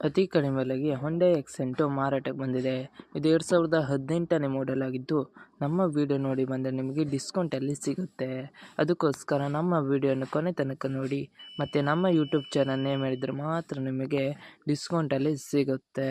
ಅತಿ ಕಡಿಮೆ ಬೆಲೆಗೆ ಹೊಂಡೈ ಎಕ್ಸೆಂಟು ಮಾರಾಟಕ್ಕೆ ಬಂದಿದೆ. ಇದು ಎರಡು ಸಾವಿರದ ಹದಿನೆಂಟನೇ ಮಾಡೆಲ್ ಆಗಿದ್ದು, ನಮ್ಮ ವಿಡಿಯೋ ನೋಡಿ ಬಂದರೆ ನಿಮಗೆ ಡಿಸ್ಕೌಂಟಲ್ಲಿ ಸಿಗುತ್ತೆ. ಅದಕ್ಕೋಸ್ಕರ ನಮ್ಮ ವಿಡಿಯೋನ ಕೊನೆ ತನಕ ನೋಡಿ. ಮತ್ತು ನಮ್ಮ ಯೂಟ್ಯೂಬ್ ಚಾನಲ್ ನೇಮ್ ಹೇಳಿದರೆ ಮಾತ್ರ ನಿಮಗೆ ಡಿಸ್ಕೌಂಟಲ್ಲಿ ಸಿಗುತ್ತೆ.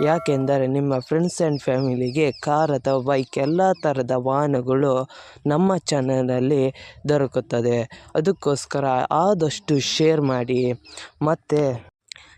ಯಾಕೆಂದರೆ ನಿಮ್ಮ ಫ್ರೆಂಡ್ಸ್ ಆ್ಯಂಡ್ ಫ್ಯಾಮಿಲಿಗೆ ಕಾರ್ ಅಥವಾ ಬೈಕ್ ಎಲ್ಲ ಥರದ ವಾಹನಗಳು ನಮ್ಮ ಚಾನಲಲ್ಲಿ ದೊರಕುತ್ತದೆ. ಅದಕ್ಕೋಸ್ಕರ ಆದಷ್ಟು ಶೇರ್ ಮಾಡಿ. ಮತ್ತು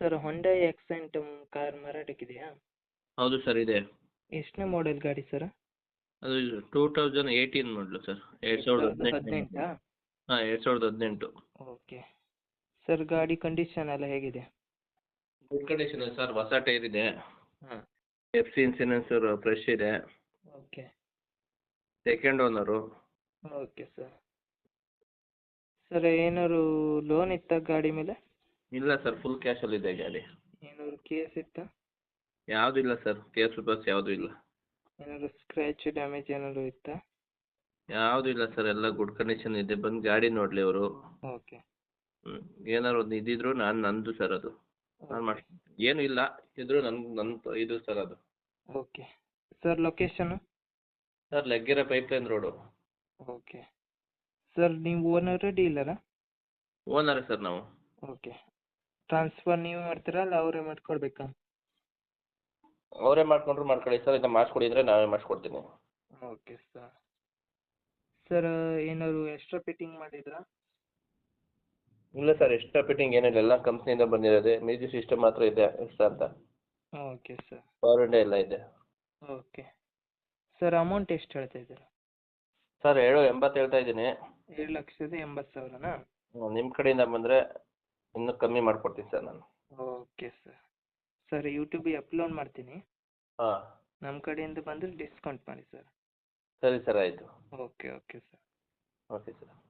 Sir Hyundai Xcent car ಮಾರಾಟಕ್ಕಿದೆಯಾ ಹೌದು ಸರ್ ಇದೆ. ಎಷ್ಟನೇ ಮಾಡೆಲ್ ಗಾಡಿ ಸರ್? ಅದು two thousand eighteen model sir ಎರಡು ಸಾವಿರದ ಹದಿನೆಂಟು. ಹಾಂ ಎರಡು ಸಾವಿರದ ಹದಿನೆಂಟು. ಓಕೆ. ಸರ್ ಗಾಡಿ ಕಂಡೀಷನ್ ಎಲ್ಲ ಹೇಗಿದೆ? ಗುಡ್ ಕಂಡೀಷನ್ ಸರ್ ಹೊಸ ಟೈರ್ ಇದೆ. ಹಾಂ. ಎಫ್ ಸಿ ಇನ್ಸೂರೆನ್ಸ್ ಫ್ರೆಶ್ ಇದೆ. Okay. Second owner okay sir. Sir ಏನಾದ್ರು ಲೋನ್ ಇತ್ತಾ ಗಾಡಿ ಮೇಲೆ? ಇಲ್ಲ ಸರ್ ಫುಲ್ ಕ್ಯಾಶಲ್ಲಿದೆ ಗಾಡಿ. ಏನಾದ್ರು ಕೇಸ್ ಇತ್ತಾ? ಯಾವುದೂ ಇಲ್ಲ ಸರ್ ಕೇಸ್ ಬಸ್ ಯಾವುದೂ ಇಲ್ಲ. ಏನಾದ್ರು ಸ್ಕ್ರ್ಯಾಚ್ ಡ್ಯಾಮೇಜ್ ಏನಾದ್ರು ಇತ್ತಾ? ಯಾವುದೂ ಇಲ್ಲ ಸರ್ ಎಲ್ಲ ಗುಡ್ ಕಂಡೀಷನ್ ಇದೆ. ಬಂದು ಗಾಡಿ ನೋಡಲಿ ಅವರು. ಓಕೆ. ಹ್ಞೂ ಏನಾದ್ರು ಒಂದು ಇದ್ದಿದ್ರು ನಾನು ನಂದು ಸರ್ ಅದು. ನಾನು ಮಾಡಿ ಏನೂ ಇಲ್ಲ ಇದ್ರು ನನ್ನ ನನ್ನ ಇದು ಸರ್ ಅದು. Okay. Sir location sir Laggere pipeline road okay. Sir ನೀವು ಓನರಾ ಡೀಲರಾ? ಓನರ್ ಸರ್ ನಾವು. ಓಕೆ. ಟ್ರಾನ್ಸ್ಫರ್ ನೀವು ಮಾಡ್ತೀರಾ ಅಲ್ಲ ಅವರೇ ಮಾಡ್ಕೊಡ್ಬೇಕಾ? ಅವರೇ ಮಾಡ್ಕೊಂಡ್ರು ಮಾಡ್ಕೊಳ್ಳಿ ಸರ್ ಇಲ್ಲ ಮಾಡಿಸ್ಕೊಡಿ ಅಂದರೆ ನಾವೇ ಮಾಡಿಸ್ಕೊಡ್ತೀನಿ ಓಕೆ ಸರ್. ಸರ್ ಏನಾದ್ರು ಎಕ್ಸ್ಟ್ರಾ ಫಿಟ್ಟಿಂಗ್ ಮಾಡಿದ್ರಾ? ಇಲ್ಲ ಸರ್ ಎಕ್ಸ್ಟ್ರಾ ಫಿಟ್ಟಿಂಗ್ ಏನಿಲ್ಲ ಎಲ್ಲ ಕಂಪ್ನಿಯಿಂದ ಬಂದಿರೋದೆ ಮ್ಯೂಸಿಕ್ ಸಿಸ್ಟಮ್ ಮಾತ್ರ ಇದೆ ಎಕ್ಸ್ಟ್ರಾ ಅಂತ. Okay sir. ಪವರ್ ವಿಂಡೋ ಎಲ್ಲ ಇದೆ. ಓಕೆ. ಸರ್ ಅಮೌಂಟ್ ಎಷ್ಟು ಹೇಳ್ತಾ ಇದ್ದೀರಾ? ಸರ್ ಹೇಳು ಎಂಬತ್ತು ಹೇಳ್ತಾ ಇದ್ದೀನಿ. ಏಳು ಲಕ್ಷದ ಎಂಬತ್ತು ಸಾವಿರನಾ? ನಿಮ್ಮ ಕಡೆಯಿಂದ ಬಂದರೆ ಇನ್ನೂ ಕಮ್ಮಿ ಮಾಡಿಕೊಡ್ತೀನಿ ಸರ್ ನಾನು. Okay sir. ಸರ್ ಯೂಟ್ಯೂಬಿಗೆ ಅಪ್ಲೋಡ್ ಮಾಡ್ತೀನಿ. ಹಾಂ. ನಮ್ಮ ಕಡೆಯಿಂದ ಬಂದರೆ ಡಿಸ್ಕೌಂಟ್ ಮಾಡಿ ಸರ್. ಸರಿ ಸರ್ ಆಯಿತು. Okay okay sir. Okay sir.